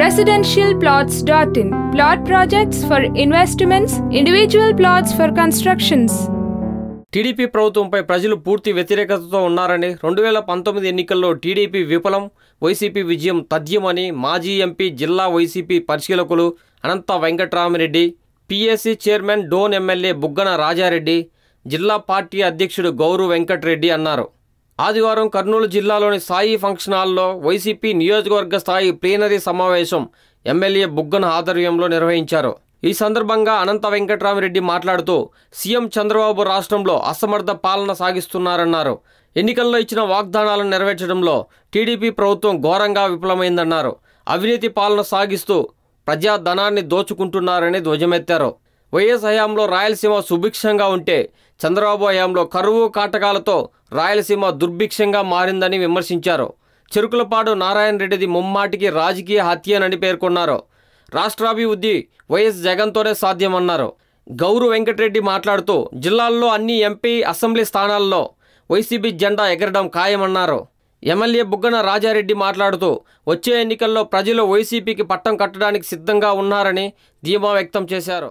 residentialplots.in. Plot projects for investments, individual plots for constructions. TDP ప్రభుత్వంపై ప్రజలు పూర్తి వ్యతిరేకతతో ఉన్నారని రెండు వేల పంతొమ్మిది ఎన్నికల్లో టీడీపీ విఫలం వైసీపీ విజయం తథ్యమని మాజీ ఎంపీ జిల్లా వైసీపీ పరిశీలకులు Anantha Venkatramireddy PSC chairman Dhone MLA Buggana Rajareddy జిల్లా పార్టీ అధ్యక్షుడు గౌరవ్ వెంకట్రెడ్డి అన్నారు ఆదివారం కర్నూలు జిల్లాలోని సాయి ఫంక్షన్ హాల్లో వైసీపీ నియోజకవర్గ స్థాయి ప్లీనరీ సమావేశం ఎమ్మెల్యే బుగ్గన ఆధ్వర్యంలో నిర్వహించారు. ఈ సందర్భంగా అనంత వెంకట్రామిరెడ్డి మాట్లాడుతూ సీఎం చంద్రబాబు రాష్ట్రంలో అసమర్థ పాలన సాగిస్తున్నారన్నారు. ఎన్నికల్లో ఇచ్చిన వాగ్దానాలను నెరవేర్చడంలో టీడీపీ ప్రభుత్వం ఘోరంగా విఫలమైందన్నారు. అవినీతి పాలన సాగిస్తూ ప్రజా ధనాన్ని దోచుకుంటున్నారని ధ్వజమెత్తారు. వైఎస్ హయాంలో రాయలసీమ సుభిక్షంగా ఉంటే చంద్రబాబు హయాంలో కరువు కాటకాలతో రాయలసీమ దుర్భిక్షంగా మారిందని విమర్శించారు. చెరుకులపాడు నారాయణ రెడ్డిది ముమ్మాటికి రాజకీయ హత్యనని పేర్కొన్నారు. రాష్ట్రాభివృద్ధి వైఎస్ జగన్తోనే సాధ్యమన్నారు. గౌరు వెంకటరెడ్డి మాట్లాడుతూ జిల్లాల్లో అన్ని ఎంపీ అసెంబ్లీ స్థానాల్లో వైసీపీ జెండా ఎగరడం ఖాయమన్నారు. ఎమ్మెల్యే బుగ్గన రాజారెడ్డి మాట్లాడుతూ వచ్చే ఎన్నికల్లో ప్రజలు వైసీపీకి పట్టం కట్టడానికి సిద్ధంగా ఉన్నారని ధీమా వ్యక్తం చేశారు.